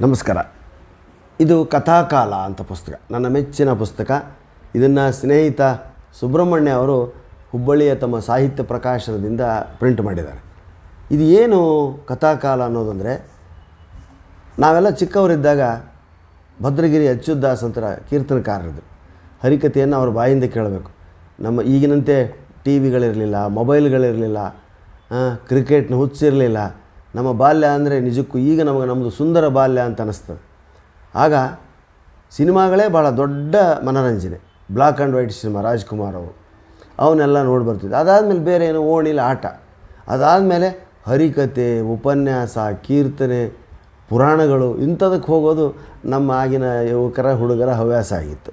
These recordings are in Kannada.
ನಮಸ್ಕಾರ. ಇದು ಕಥಾಕಾಲ ಅಂತ ಪುಸ್ತಕ. ನನ್ನ ಮೆಚ್ಚಿನ ಪುಸ್ತಕ. ಇದನ್ನು ಸ್ನೇಹಿತ ಸುಬ್ರಹ್ಮಣ್ಯ ಅವರು ಹುಬ್ಬಳ್ಳಿಯ ತಮ್ಮ ಸಾಹಿತ್ಯ ಪ್ರಕಾಶನದಿಂದ ಪ್ರಿಂಟ್ ಮಾಡಿದ್ದಾರೆ. ಇದು ಏನು ಕಥಾಕಾಲ ಅನ್ನೋದಂದರೆ, ನಾವೆಲ್ಲ ಚಿಕ್ಕವರಿದ್ದಾಗ ಭದ್ರಗಿರಿ ಅಚ್ಯುದಾಸ್ ಅಂತರ ಕೀರ್ತನಕಾರರಿದ್ದರು ಹರಿಕಥೆಯನ್ನು ಅವ್ರ ಬಾಯಿಂದ ಕೇಳಬೇಕು. ನಮ್ಮ ಈಗಿನಂತೆ ಟಿ ವಿಗಳಿರಲಿಲ್ಲ ಮೊಬೈಲ್ಗಳಿರಲಿಲ್ಲ ಕ್ರಿಕೆಟ್ನ ಹುಚ್ಚಿರಲಿಲ್ಲ ನಮ್ಮ ಬಾಲ್ಯ ಅಂದರೆ ನಿಜಕ್ಕೂ ಈಗ ನಮಗೆ ನಮ್ಮದು ಸುಂದರ ಬಾಲ್ಯ ಅಂತ ಅನ್ನಿಸ್ತದೆ ಆಗ ಸಿನಿಮಾಗಳೇ ಭಾಳ ದೊಡ್ಡ ಮನೋರಂಜನೆ. Black and white cinema, Rajkumar ಅವರು. ಅವನ್ನೆಲ್ಲ ನೋಡಿ ಬರ್ತಿದ್ದೆ. ಅದಾದಮೇಲೆ ಬೇರೆ ಏನು, ಓಣಿಲಿ ಆಟ. ಅದಾದಮೇಲೆ ಹರಿಕತೆ, ಉಪನ್ಯಾಸ, ಕೀರ್ತನೆ, ಪುರಾಣಗಳು, ಇಂಥದಕ್ಕೆ ಹೋಗೋದು ನಮ್ಮ ಆಗಿನ ಯುವಕರ, ಹುಡುಗರ ಹವ್ಯಾಸ ಆಗಿತ್ತು.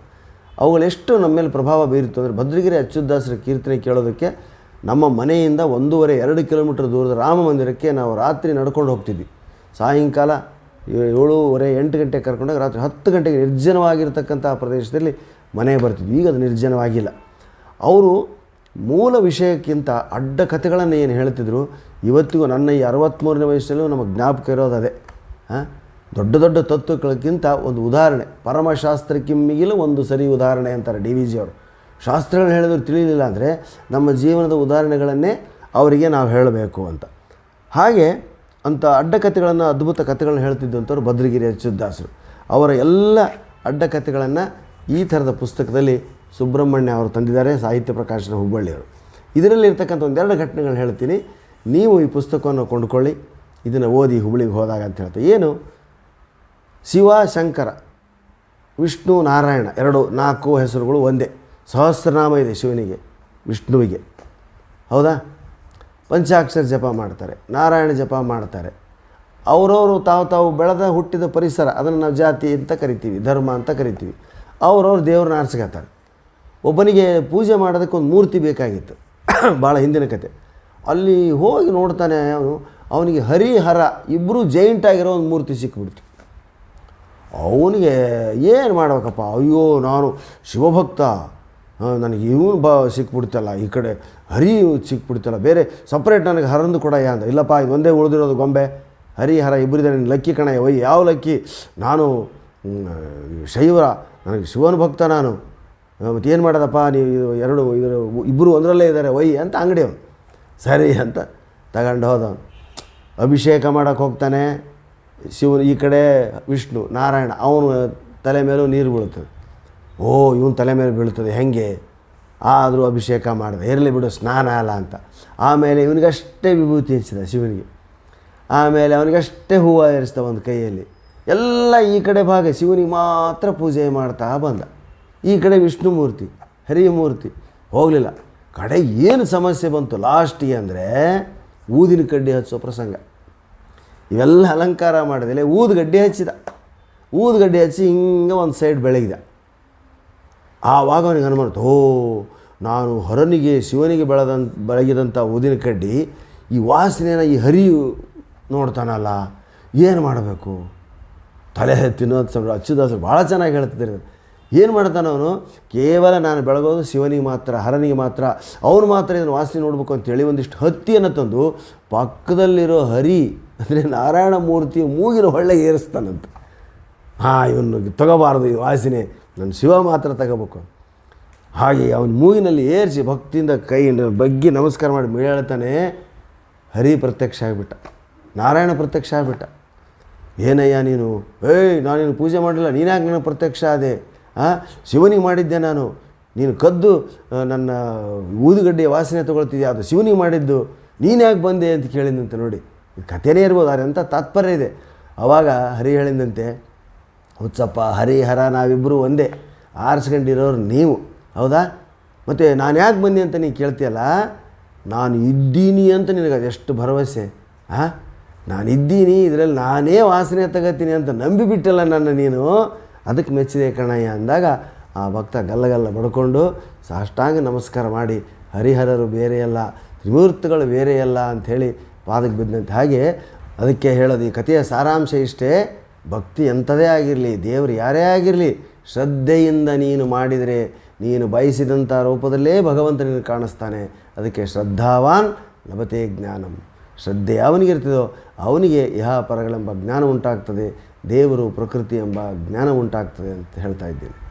ಅವುಗಳೆಷ್ಟು ನಮ್ಮ ಮೇಲೆ ಪ್ರಭಾವ ಬೀರಿತ್ತು ಅಂದರೆ ಭದ್ರಗಿರಿ ಅಚ್ಯುತದಾಸರ ಕೀರ್ತನೆ ಕೇಳೋದಕ್ಕೆ ನಮ್ಮ ಮನೆಯಿಂದ ಒಂದೂವರೆ, ಎರಡು ಕಿಲೋಮೀಟರ್ ದೂರದ ರಾಮ ಮಂದಿರಕ್ಕೆ ನಾವು ರಾತ್ರಿ ನಡ್ಕೊಂಡು ಹೋಗ್ತಿದ್ವಿ. ಸಾಯಂಕಾಲ ಏಳೂವರೆ, ಎಂಟು ಗಂಟೆಗೆ ಕರ್ಕೊಂಡಾಗ ರಾತ್ರಿ ಹತ್ತು ಗಂಟೆಗೆ ನಿರ್ಜನವಾಗಿರ್ತಕ್ಕಂಥ ಪ್ರದೇಶದಲ್ಲಿ ಮನೆಗೆ ಬರ್ತಿದ್ವಿ. ಈಗ ಅದು ನಿರ್ಜನವಾಗಿಲ್ಲ. ಅವರು ಮೂಲ ವಿಷಯಕ್ಕಿಂತ ಅಡ್ಡ ಕಥೆಗಳನ್ನು ಏನು ಹೇಳ್ತಿದ್ರು, ಇವತ್ತಿಗೂ ನನ್ನ ಈ ಅರವತ್ತ್ಮೂರನೇ ವಯಸ್ಸಲ್ಲೂ ನಮಗೆ ಜ್ಞಾಪಕ ಇರೋದು ಅದೇ. ದೊಡ್ಡ ದೊಡ್ಡ ತತ್ವಗಳಿಗಿಂತ ಒಂದು ಉದಾಹರಣೆ. ಪರಮಶಾಸ್ತ್ರಕ್ಕಿಮ್ಮಿಗಿಲು ಒಂದು ಸರಿ ಉದಾಹರಣೆ ಅಂತಾರೆ ಡಿ ವಿ ಜಿ ಅವರು. ಶಾಸ್ತ್ರಗಳು ಹೇಳಿದ್ರು ತಿಳಿಯಲಿಲ್ಲ ಅಂದರೆ ನಮ್ಮ ಜೀವನದ ಉದಾಹರಣೆಗಳನ್ನೇ ಅವರಿಗೆ ನಾವು ಹೇಳಬೇಕು ಅಂತ. ಹಾಗೆ ಅಂಥ ಅಡ್ಡ ಕಥೆಗಳನ್ನು, ಅದ್ಭುತ ಕಥೆಗಳನ್ನ ಹೇಳ್ತಿದ್ದಂಥವ್ರು ಭದ್ರಗಿರಿ ಅಚ್ಯುದಾಸರು ಅವರ ಎಲ್ಲ ಅಡ್ಡ ಕಥೆಗಳನ್ನು ಈ ಥರದ ಪುಸ್ತಕದಲ್ಲಿ ಸುಬ್ರಹ್ಮಣ್ಯ ಅವರು ತಂದಿದ್ದಾರೆ, ಸಾಹಿತ್ಯ ಪ್ರಕಾಶನ ಹುಬ್ಬಳ್ಳಿಯವರು ಇದರಲ್ಲಿ ಇರ್ತಕ್ಕಂಥ ಒಂದೆರಡು ಘಟನೆಗಳನ್ನ ಹೇಳ್ತೀನಿ. ನೀವು ಈ ಪುಸ್ತಕವನ್ನು ಕೊಂಡುಕೊಳ್ಳಿ, ಇದನ್ನು ಓದಿ ಹುಬ್ಬಳ್ಳಿಗೆ ಹೋದಾಗ ಅಂತ ಹೇಳ್ತಾರೆ ಏನು? ಶಿವ ಶಂಕರ ವಿಷ್ಣು ನಾರಾಯಣ, ಎರಡು ನಾಲ್ಕು ಹೆಸರುಗಳು ಒಂದೇ. ಸಹಸ್ರನಾಮ ಇದೆ ಶಿವನಿಗೆ, ವಿಷ್ಣುವಿಗೆ. ಹೌದಾ? ಪಂಚಾಕ್ಷರ ಜಪ ಮಾಡ್ತಾರೆ, ನಾರಾಯಣ ಜಪ ಮಾಡ್ತಾರೆ. ಅವರವರು ತಾವು ತಾವು ಬೆಳೆದ ಹುಟ್ಟಿದ ಪರಿಸರ, ಅದನ್ನು ನಾವು ಜಾತಿ ಅಂತ ಕರಿತೀವಿ, ಧರ್ಮ ಅಂತ ಕರಿತೀವಿ. ಅವರವರು ದೇವ್ರನ್ನ ಆರಿಸ್ಕೊತಾರೆ. ಒಬ್ಬನಿಗೆ ಪೂಜೆ ಮಾಡೋದಕ್ಕೆ ಒಂದು ಮೂರ್ತಿ ಬೇಕಾಗಿತ್ತು. ಭಾಳ ಹಿಂದಿನ ಕತೆ. ಅಲ್ಲಿ ಹೋಗಿ ನೋಡ್ತಾನೆ ಅವನು, ಅವನಿಗೆ ಹರಿಹರ ಇಬ್ಬರು ಜೈಂಟ್ ಆಗಿರೋ ಒಂದು ಮೂರ್ತಿ ಸಿಕ್ಕಿಬಿಡ್ತು ಅವನಿಗೆ ಏನು ಮಾಡ್ಬೇಕಪ್ಪ? ಅಯ್ಯೋ, ನಾನು ಶಿವಭಕ್ತ ನನಗೆ ಇವನು ಬ ಸಿಕ್ಬಿಡ್ತಲ್ಲ, ಈ ಕಡೆ ಹರಿ ಸಿಕ್ಬಿಡ್ತಲ್ಲ, ಬೇರೆ ಸಪ್ರೇಟ್ ನನಗೆ ಹರಂದು ಕೂಡ ಯಾ ಅಂದ ಇಲ್ಲಪ್ಪ, ಇದು ಒಂದೇ ಉಳಿದಿರೋದು ಗೊಂಬೆ. ಹರಿ, ಹರ ಇಬ್ಬರಿದೆ ಲಕ್ಕಿ ಕಣ ಒಯ್, ಯಾವ ಲಕ್ಕಿ? ನಾನು ಶೈವರ, ನನಗೆ ಶಿವನ ಭಕ್ತ ನಾನು. ಮತ್ತು ಏನು ಮಾಡೋದಪ್ಪ, ನೀವು ಎರಡು ಇದರ ಇಬ್ಬರು ಒಂದರಲ್ಲೇ ಇದ್ದಾರೆ ಒಯ್, ಅಂತ ಅಂಗಡಿಯವನು. ಸರಿ ಅಂತ ತಗೊಂಡು ಹೋದವನು. ಅಭಿಷೇಕ ಮಾಡೋಕೆ ಹೋಗ್ತಾನೆ. ಶಿವನು ಈ ಕಡೆ ವಿಷ್ಣು, ನಾರಾಯಣ, ಅವನು ತಲೆ ಮೇಲೂ ನೀರು ಬೀಳುತ್ತದೆ. ಓ, ಇವನ ತಲೆ ಮೇಲೆ ಬೀಳ್ತದೆ ಹೆಂಗೆ? ಆದರೂ ಅಭಿಷೇಕ ಮಾಡಿದೆ. ಇರಲಿ ಬಿಡು, ಸ್ನಾನ ಅಲ್ಲ ಅಂತ. ಆಮೇಲೆ ಇವನಿಗಷ್ಟೇ ವಿಭೂತಿ ಹಚ್ಚಿದ ಶಿವನಿಗೆ. ಆಮೇಲೆ ಅವನಿಗಷ್ಟೇ ಹೂವು ಏರಿಸ್ದ ಒಂದು ಕೈಯಲ್ಲಿ. ಎಲ್ಲ ಈ ಕಡೆ ಭಾಗ ಶಿವನಿಗೆ ಮಾತ್ರ ಪೂಜೆ ಮಾಡ್ತಾ ಬಂದ. ಈ ಕಡೆ ವಿಷ್ಣು ಮೂರ್ತಿ, ಹರಿ ಮೂರ್ತಿ ಹೋಗಲಿಲ್ಲ. ಕಡೆ ಏನು ಸಮಸ್ಯೆ ಬಂತು ಲಾಸ್ಟಿಗೆ ಅಂದರೆ ಊದಿನ ಕಡ್ಡಿ ಹಚ್ಚೋ ಪ್ರಸಂಗ. ಇವೆಲ್ಲ ಅಲಂಕಾರ ಮಾಡಿದಲ್ಲಿ ಊದುಗಡ್ಡಿ ಹಚ್ಚಿದ. ಊದುಗಡ್ಡಿ ಹಚ್ಚಿ ಹಿಂಗೆ ಒಂದು ಸೈಡ್ ಬೆಳಗಿದ. ಆವಾಗ ಅವನಿಗೆ ಅನುಮಾನ ಓ, ನಾನು ಹರನಿಗೆ ಶಿವನಿಗೆ ಬೆಳೆದಂಥ ಬೆಳಗಿದಂಥ ಊದಿನ ಕಡ್ಡಿ ಈ ವಾಸನೆನ ಈ ಹರಿ ನೋಡ್ತಾನಲ್ಲ, ಏನು ಮಾಡಬೇಕು? ತಲೆ ತಿನ್ನೋದು ಸ್ವಲ್ಪ ಅಚ್ಚುದಾಸರು ಭಾಳ ಚೆನ್ನಾಗಿ ಹೇಳ್ತಿದ್ದಾರೆ ಏನು ಮಾಡ್ತಾನೆ ಅವನು? ಕೇವಲ ನಾನು ಬೆಳಗೋದು ಶಿವನಿಗೆ ಮಾತ್ರ, ಹರನಿಗೆ ಮಾತ್ರ, ಅವನು ಮಾತ್ರ ಇದನ್ನು ವಾಸನೆ ನೋಡಬೇಕು ಅಂತೇಳಿ ಒಂದಿಷ್ಟು ಹತ್ತಿಯನ್ನು ತಂದು ಪಕ್ಕದಲ್ಲಿರೋ ಹರಿ, ಅಂದರೆ ನಾರಾಯಣ ಮೂರ್ತಿ ಮೂಗಿನ ಹೊಳ್ಳೆ ಏರಿಸ್ತಾನಂತ. ಹಾಂ, ಇವನು ತಗೋಬಾರ್ದು ಈ ವಾಸನೆ. ನನ್ನ ಶಿವ ಮಾತ್ರ ತಗೋಬೇಕು. ಹಾಗೆ ಅವನ ಮೂಗಿನಲ್ಲಿ ಏರಿಸಿ ಭಕ್ತಿಯಿಂದ ಕೈ ಬಗ್ಗಿ ನಮಸ್ಕಾರ ಮಾಡಿ ಮೇಳತಾನೆ ಹರಿ ಪ್ರತ್ಯಕ್ಷ ಆಗಿಬಿಟ್ಟ. ನಾರಾಯಣ ಪ್ರತ್ಯಕ್ಷ ಆಗಿಬಿಟ್ಟ. ಏನಯ್ಯ ನೀನು? ಏಯ್ ನಾನೇನು ಪೂಜೆ ಮಾಡಿಲ್ಲ ನೀನ್ಯಾಕೆ ನನಗೆ ಪ್ರತ್ಯಕ್ಷ ಆದೆ? ಹಾಂ ಶಿವನಿಗೆ ಮಾಡಿದ್ದೆ ನಾನು. ನೀನು ಕದ್ದು ನನ್ನ ಊದುಗಡ್ಡೆಯ ವಾಸನೆ ತೊಗೊಳ್ತಿದ್ದೆ ಅದು ಶಿವನಿಗೆ ಮಾಡಿದ್ದು. ನೀನ್ಯಾಕೆ ಬಂದೆ ಅಂತ ಕೇಳಿದಂತೆ ನೋಡಿ. ಕಥೆನೇ ಇರ್ಬೋದು ಆದರೆ ಅಂತ ತಾತ್ಪರ್ಯ ಇದೆ. ಆವಾಗ ಹರಿ ಹೇಳಿದಂತೆ ಹುಚ್ಚಪ್ಪ, ಹರಿಹರ ನಾವಿಬ್ಬರು ಒಂದೇ. ಆರಿಸ್ಕೊಂಡಿರೋರು ನೀವು. ಹೌದಾ? ಮತ್ತು ನಾನು ಯಾಕೆ ಬಂದೆ ಅಂತ ನೀನು ಕೇಳ್ತೀಯಲ್ಲ? ನಾನು ಇದ್ದೀನಿ ಅಂತ ನಿನಗೆ ಅದೆಷ್ಟು ಭರವಸೆ? ಹಾಂ ನಾನು ಇದ್ದೀನಿ, ಇದರಲ್ಲಿ ನಾನೇ ವಾಸನೆ ತಗೋತೀನಿ ಅಂತ ನಂಬಿಬಿಟ್ಟಲ್ಲ ನನ್ನ ನೀನು. ಅದಕ್ಕೆ ಮೆಚ್ಚಿದೆ ಕಣಯ್ಯ ಅಂದಾಗ ಆ ಭಕ್ತ ಗಲ್ಲಗಲ್ಲ ಬಡ್ಕೊಂಡು ಸಾಷ್ಟಾಂಗ ನಮಸ್ಕಾರ ಮಾಡಿ, ಹರಿಹರರು ಬೇರೆಯಲ್ಲ, ತ್ರಿಮೂರ್ತಿಗಳು ಬೇರೆಯಲ್ಲ ಅಂಥೇಳಿ ಪಾದಕ್ಕೆ ಬಿದ್ದಂತೆ ಹಾಗೆ ಅದಕ್ಕೆ ಹೇಳೋದು ಈ ಕಥೆಯ ಸಾರಾಂಶ ಇಷ್ಟೇ. ಭಕ್ತಿ ಎಂಥದೇ ಆಗಿರಲಿ, ದೇವರು ಯಾರೇ ಆಗಿರಲಿ, ಶ್ರದ್ಧೆಯಿಂದ ನೀನು ಮಾಡಿದರೆ, ನೀನು ಬಯಸಿದಂಥ ರೂಪದಲ್ಲೇ ಭಗವಂತ ಕಾಣಿಸ್ತಾನೆ. ಅದಕ್ಕೆ ಶ್ರದ್ಧಾವಾನ್ ಲಭತೆ ಜ್ಞಾನಂ. ಶ್ರದ್ಧೆ ಯಾವನಿಗಿರ್ತದೋ ಅವನಿಗೆ ಇಹ ಪರಗಳೆಂಬ ಜ್ಞಾನ ಉಂಟಾಗ್ತದೆ, ದೇವರು ಪ್ರಕೃತಿ ಎಂಬ ಜ್ಞಾನ ಉಂಟಾಗ್ತದೆ ಅಂತ ಹೇಳ್ತಾ ಇದ್ದೀನಿ.